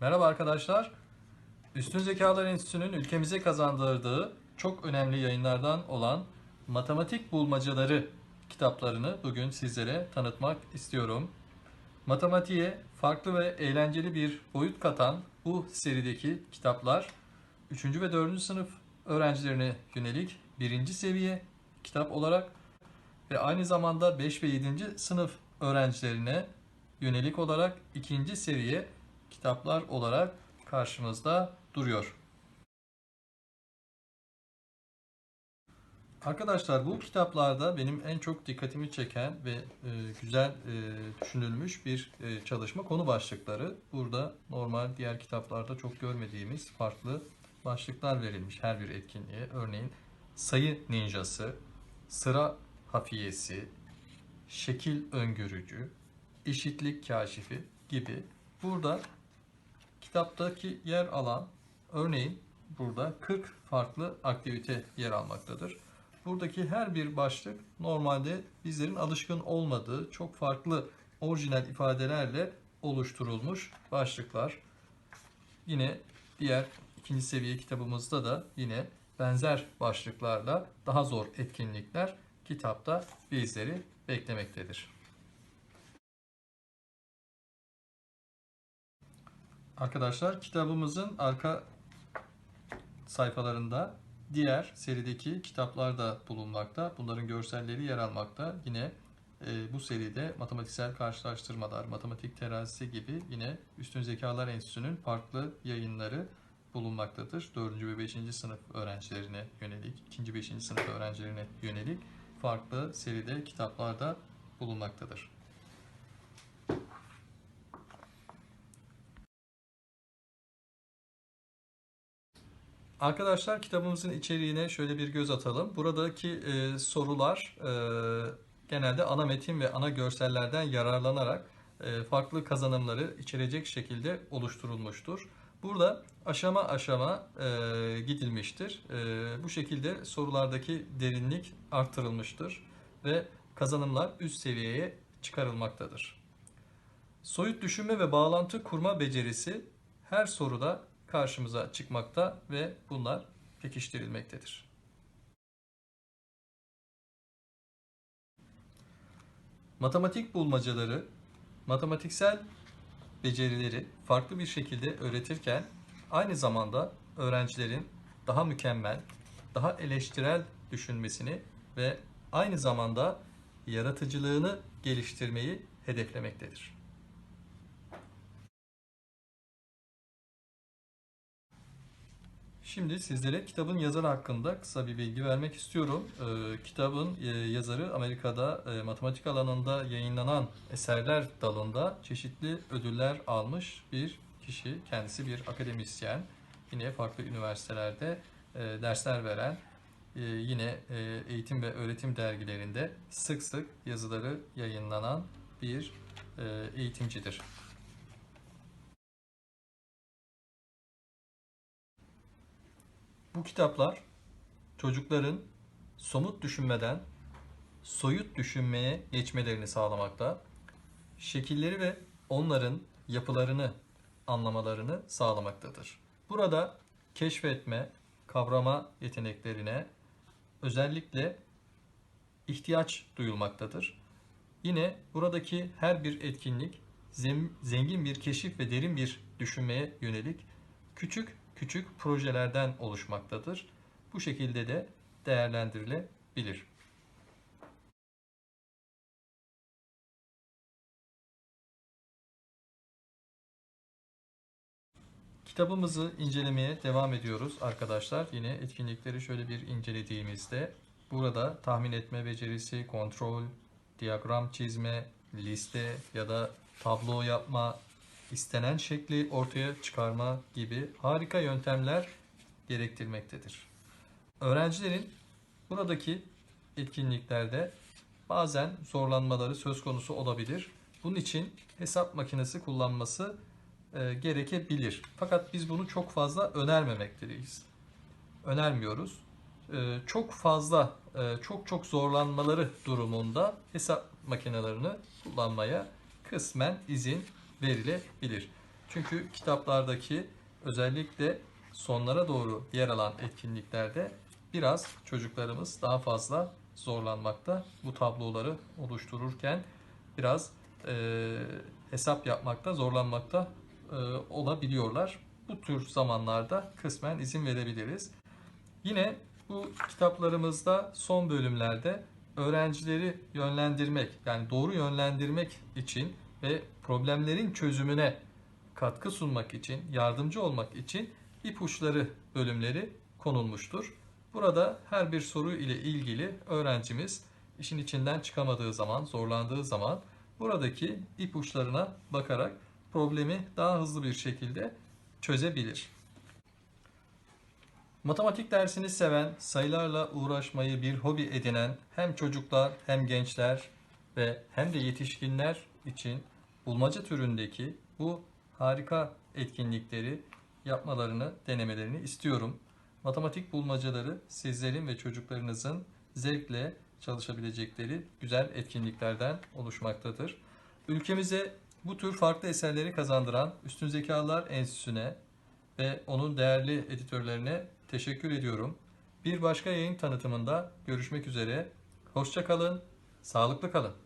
Merhaba arkadaşlar. Üstün Zekalar Enstitüsü'nün ülkemize kazandırdığı çok önemli yayınlardan olan Matematik Bulmacaları kitaplarını bugün sizlere tanıtmak istiyorum. Matematiğe farklı ve eğlenceli bir boyut katan bu serideki kitaplar 3. ve 4. sınıf öğrencilerine yönelik birinci seviye kitap olarak ve aynı zamanda 5 ve 7. sınıf öğrencilerine yönelik olarak ikinci seviye kitaplar olarak karşımızda duruyor. Arkadaşlar bu kitaplarda benim en çok dikkatimi çeken ve e, güzel e, düşünülmüş bir e, çalışma konu başlıkları. Burada normal diğer kitaplarda çok görmediğimiz farklı başlıklar verilmiş her bir etkinliğe. Örneğin sayı ninjası, sıra hafiyesi, şekil öngörücü, eşitlik kaşifi gibi burada kitaptaki yer alan örneğin burada 40 farklı aktivite yer almaktadır. Buradaki her bir başlık normalde bizlerin alışkın olmadığı çok farklı orijinal ifadelerle oluşturulmuş başlıklar. Yine diğer ikinci seviye kitabımızda da yine benzer başlıklarla daha zor etkinlikler kitapta bizleri beklemektedir. Arkadaşlar kitabımızın arka sayfalarında diğer serideki kitaplar da bulunmakta. Bunların görselleri yer almakta. Yine e, bu seride matematiksel karşılaştırmalar, matematik terazisi gibi yine Üstün Zekalar Enstitüsü'nün farklı yayınları bulunmaktadır. 4. ve 5. sınıf öğrencilerine yönelik, 2. 5. sınıf öğrencilerine yönelik farklı seride kitaplar da bulunmaktadır. Arkadaşlar kitabımızın içeriğine şöyle bir göz atalım. Buradaki e, sorular e, genelde ana metin ve ana görsellerden yararlanarak e, farklı kazanımları içerecek şekilde oluşturulmuştur. Burada aşama aşama e, gidilmiştir. E, bu şekilde sorulardaki derinlik artırılmıştır ve kazanımlar üst seviyeye çıkarılmaktadır. Soyut düşünme ve bağlantı kurma becerisi her soruda karşımıza çıkmakta ve bunlar pekiştirilmektedir. Matematik bulmacaları, matematiksel becerileri farklı bir şekilde öğretirken aynı zamanda öğrencilerin daha mükemmel, daha eleştirel düşünmesini ve aynı zamanda yaratıcılığını geliştirmeyi hedeflemektedir. Şimdi sizlere kitabın yazarı hakkında kısa bir bilgi vermek istiyorum. Ee, kitabın e, yazarı Amerika'da e, matematik alanında yayınlanan eserler dalında çeşitli ödüller almış bir kişi. Kendisi bir akademisyen. Yine farklı üniversitelerde e, dersler veren, e, yine e, eğitim ve öğretim dergilerinde sık sık yazıları yayınlanan bir e, eğitimcidir. Bu kitaplar çocukların somut düşünmeden soyut düşünmeye geçmelerini sağlamakta, şekilleri ve onların yapılarını anlamalarını sağlamaktadır. Burada keşfetme, kavrama yeteneklerine özellikle ihtiyaç duyulmaktadır. Yine buradaki her bir etkinlik zengin bir keşif ve derin bir düşünmeye yönelik küçük küçük projelerden oluşmaktadır. Bu şekilde de değerlendirilebilir. Kitabımızı incelemeye devam ediyoruz arkadaşlar. Yine etkinlikleri şöyle bir incelediğimizde burada tahmin etme becerisi, kontrol, diyagram çizme, liste ya da tablo yapma, istenen şekli ortaya çıkarma gibi harika yöntemler gerektirmektedir. Öğrencilerin buradaki etkinliklerde bazen zorlanmaları söz konusu olabilir. Bunun için hesap makinesi kullanması e, gerekebilir. Fakat biz bunu çok fazla önermemekteyiz. Önermiyoruz. E, çok fazla, e, çok çok zorlanmaları durumunda hesap makinelerini kullanmaya kısmen izin verilebilir. Çünkü kitaplardaki özellikle sonlara doğru yer alan etkinliklerde biraz çocuklarımız daha fazla zorlanmakta. Bu tabloları oluştururken biraz e, hesap yapmakta, zorlanmakta e, olabiliyorlar. Bu tür zamanlarda kısmen izin verebiliriz. Yine bu kitaplarımızda son bölümlerde öğrencileri yönlendirmek, yani doğru yönlendirmek için ve problemlerin çözümüne katkı sunmak için, yardımcı olmak için ipuçları bölümleri konulmuştur. Burada her bir soru ile ilgili öğrencimiz işin içinden çıkamadığı zaman, zorlandığı zaman buradaki ipuçlarına bakarak problemi daha hızlı bir şekilde çözebilir. Matematik dersini seven, sayılarla uğraşmayı bir hobi edinen hem çocuklar hem gençler ve hem de yetişkinler için bulmaca türündeki bu harika etkinlikleri yapmalarını, denemelerini istiyorum. Matematik bulmacaları sizlerin ve çocuklarınızın zevkle çalışabilecekleri güzel etkinliklerden oluşmaktadır. Ülkemize bu tür farklı eserleri kazandıran Üstün Zekalar Enstitüsü'ne ve onun değerli editörlerine teşekkür ediyorum. Bir başka yayın tanıtımında görüşmek üzere. Hoşça kalın, sağlıklı kalın.